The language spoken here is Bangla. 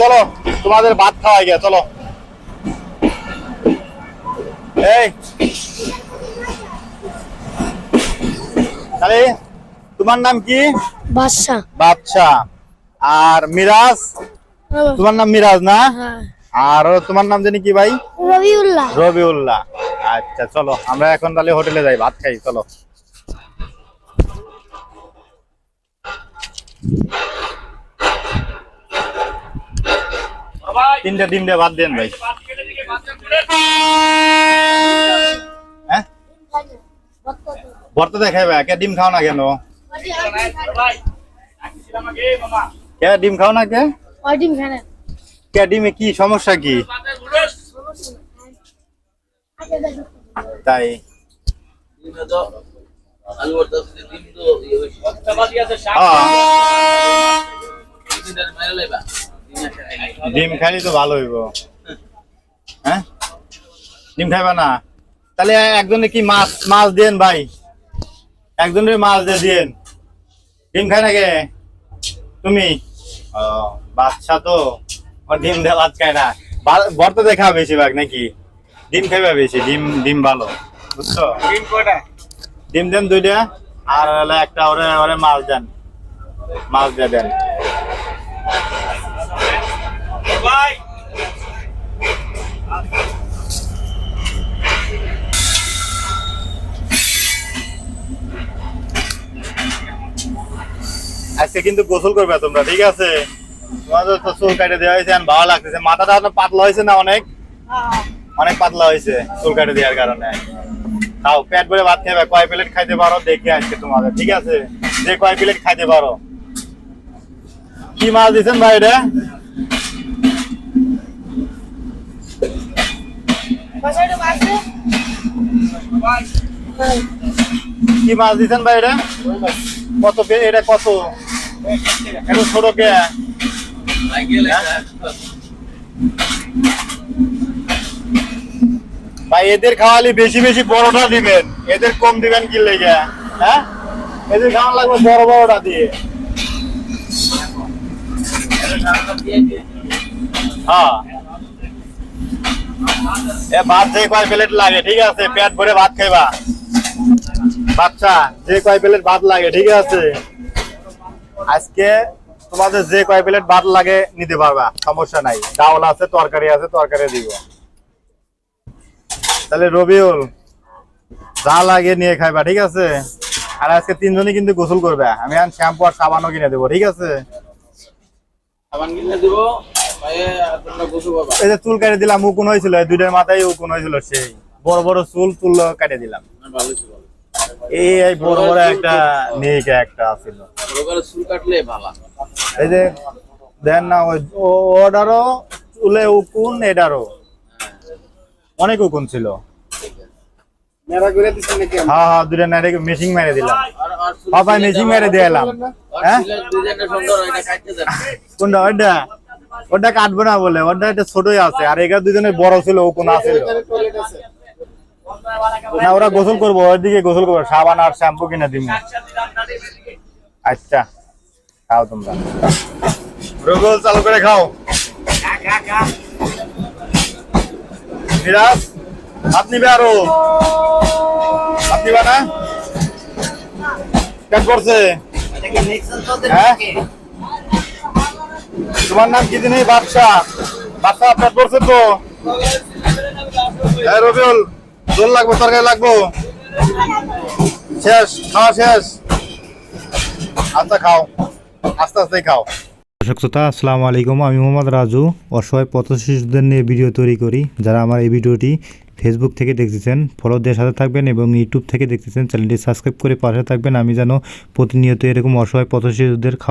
চলো তোমাদের ভাত খাওয়া গিয়া চলো। এই। তাহলে তোমার নাম কি? বাদশা। বাদশা। আর মিরাজ? তোমার নাম মিরাজ না? হ্যাঁ। আর তোমার নাম জানি কি ভাই? রবিউল্লাহ। রবিউল্লাহ। আচ্ছা চলো আমরা এখন তাহলে হোটেলে যাই ভাত খাই চলো। তিনটা ডিম দিয়ে ভাত দেন ভাই। হ্যাঁ? ভর্তা দেখাই ভাই কে ডিম খাও না কেন? কে ডিম খাও না কে? কে ডিমে কি সমস্যা কি? তাই। আলু ভর্তা হচ্ছে ডিম খাইলে তো ভালো হইব। হ্যাঁ? ডিম খাইবা না? তাহলে একজনে কি মাছ মাছ দেন ভাই? একজনের মাছ দিয়ে দিন ডিম খাই না কে তুমি বাচ্চা তো। ডিম ভাত খায় না। বা- ভর্তা দেখা বেশিরভাগ নাকি? ডিম খাইবা বেশি ডিম ডিম ভালো। বুঝছ? ডিম কয়টা? ডিম দেন দুইটা আর হলো একটা ওরে ওরে মাছ দেন। মাছ দিয়ে দেন। আজকে কিন্তু গোসল করবে তোমরা, ঠিক আছে? তোমাদের তো চুল কাটে দেওয়া হয়েছে ভালো লাগতেছে। মাথাটা আপনার পাতলা হয়েছে না অনেক? অনেক পাতলা হয়েছে চুল কাটে দেওয়ার কারণে। খাও পেট ভরে ভাত খাবে কয় প্লেট খাইতে পারো? দেখে আজকে তোমাদের, ঠিক আছে? যে কয় প্লেট খাইতে পারো। কি মাছ দিচ্ছেন ভাই এটা? কি মাছ দিচ্ছেন ভাই এটা? কত এটা কত? ছোট ভাই, এদের খাওয়ালে বেশি বেশি বড়টা দিবেন। এদের কম দিবেন কি লেগে? হ্যাঁ? এদের খাওয়া লাগবে বড় বড়টা দিয়ে। হ্যাঁ। এ ভাত যে কয় প্লেট লাগে, ঠিক আছে? পেট ভরে ভাত খাইবা। বাচ্চা, যে কয় প্লেট ভাত লাগে, ঠিক আছে? আজকে তোমাদের যে কয় প্লেট ভাত লাগে, নিতে পারবা, সমস্যা নাই। আছে, তরকারি আছে, তরকারি দিব। তাহলে রবিউল, যা লাগে নিয়ে খাইবা, ঠিক আছে? আর আজকে তিনজনই কিন্তু গোসল করবে। আমি শ্যাম্পু আর সাবানও কিনে দেবো, ঠিক আছে? সাবান কিনে দিব। এই যে চুল কেটে দিলাম উকুন হয়েছিল দুইটার মাথায় উকুন হয়েছিল সেই। বড় বড় চুল চুল কেটে দিলাম। না, ভালো ছিল। এই এই বড় বড় একটা নেইকা একটা আছিল চুল কাটলে ভালো। এই যে দেন না ওই ওটারও চুলে উকুন এটারও। অনেক উকুন ছিল। হ্যাঁ হ্যাঁ দুইটা নাইরে মেশিং মেরে দিলাম। আর আর বাবা মেশিং মেরে দিয়ে এলাম। আর হ্যাঁ? কোনটা ওটা কাটবো না বলে, ওটা একটা ছোটই আছে, আর এগারো দুজনের বড় ছিল, ও কোন আছে। না, ওরা গোসল করব ওর দিকে গোসল করব, সাবান আর শ্যাম্পু কিনে দিব আচ্ছা খাও তোমরা। রোগল চালু করে খাও। মিরাজ ভাত নিবে আরও? ভাত নিবা না? পেট করছে হ্যাঁ? তোমার নাম কি দিন? বাদশা। বাদশা পেট করছে তো? রবিউল জল লাগবো, তরকারি লাগবো? শেষ, খাওয়া শেষ। আচ্ছা খাও। আস্তে আস্তে খাও। দর্শক শ্রোতা, আসসালামু আলাইকুম। আমি মোহাম্মদ রাজু, অসহায় পথ শিশুদের নিয়ে ভিডিও তৈরি করি। যারা আমার এই ভিডিওটি ফেসবুক থেকে দেখতেছেন ফলো দিয়ে সাথে থাকবেন এবং ইউটিউব থেকে দেখতেছেন, চ্যানেলটি সাবস্ক্রাইব করে পাশে থাকবেন। আমি যেন প্রতিনিয়ত এরকম অসহায় পথ শিশুদের খাওয়া